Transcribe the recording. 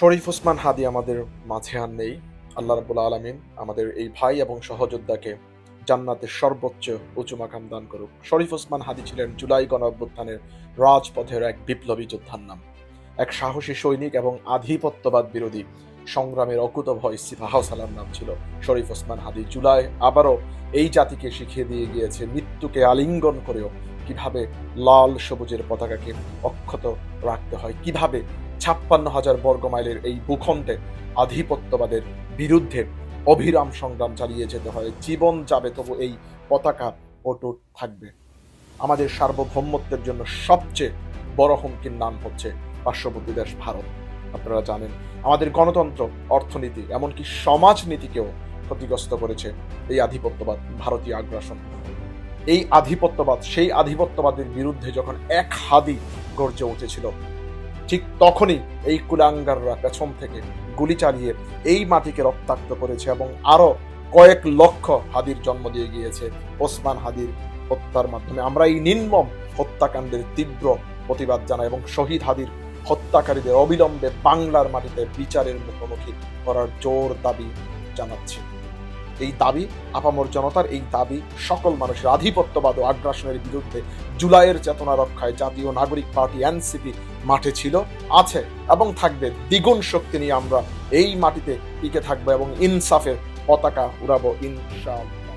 শরীফ ওসমান হাদি আমাদের মাঝে আর নেই। আল্লাহ রাবুল আলমিন আমাদের এই ভাই এবং সহযোদ্ধাকে জান্নাতের সর্বোচ্চ উঁচু মাকাম দান করুক। শরীফ ওসমান হাদি ছিলেন জুলাই গণ অভ্যুত্থানের রাজপথের এক বিপ্লবী যোদ্ধার নাম। এক সাহসী সৈনিক এবং আধিপত্যবাদ বিরোধী সংগ্রামের অকুত ভয় সিফাহ সালার নাম ছিল শরীফ ওসমান হাদি। জুলাই আবারও এই জাতিকে শিখিয়ে দিয়ে গিয়েছে মৃত্যুকে আলিঙ্গন করেও কীভাবে লাল সবুজের পতাকাকে অক্ষত রাখতে হয়, কীভাবে ছাপ্পান্ন হাজার বর্গ মাইলের এই ভূখণ্ডে আধিপত্যবাদের বিরুদ্ধে অভিরাম সংগ্রাম চালিয়ে যেতে হয়। জীবন যাবে তবু এই পতাকা অটুট থাকবে। আমাদের সার্বভৌমত্বের জন্য সবচেয়ে বড় হুমকির নাম হচ্ছে পার্শ্ববর্তী দেশ ভারত। আপনারা জানেন, আমাদের গণতন্ত্র, অর্থনীতি, এমনকি সমাজনীতিকেও ক্ষতিগ্রস্ত করেছে এই আধিপত্যবাদ, ভারতীয় আগ্রাসন। এই আধিপত্যবাদ, সেই আধিপত্যবাদের বিরুদ্ধে যখন এক হাদি গর্জে উঠেছিল ঠিক তখনই এই কুলাঙ্গাররা পেছন থেকে গুলি চালিয়ে এই মাটিকে রক্তাক্ত করেছে এবং আরও কয়েক লক্ষ হাদির জন্ম দিয়ে গিয়েছে। ওসমান হাদির হত্যার মাধ্যমে। আমরা এই নির্মম হত্যাকাণ্ডের তীব্র প্রতিবাদ জানাই এবং শহীদ হাদির হত্যাকারীদের অবিলম্বে বাংলার মাটিতে বিচারের মুখোমুখি করার জোর দাবি জানাচ্ছি। এই দাবি আপামর জনতার, এই দাবি সকল মানুষের আধিপত্যবাদ ও আগ্রাসনের বিরুদ্ধে জুলাইয়ের চেতনা রক্ষায় জাতীয় নাগরিক পার্টি এনসিপি মাঠে ছিল, আছে এবং থাকবে। দ্বিগুণ শক্তি নিয়ে আমরা এই মাটিতে টিকে থাকব এবং ইনসাফের পতাকা উড়াবো ইনশাআল্লাহ।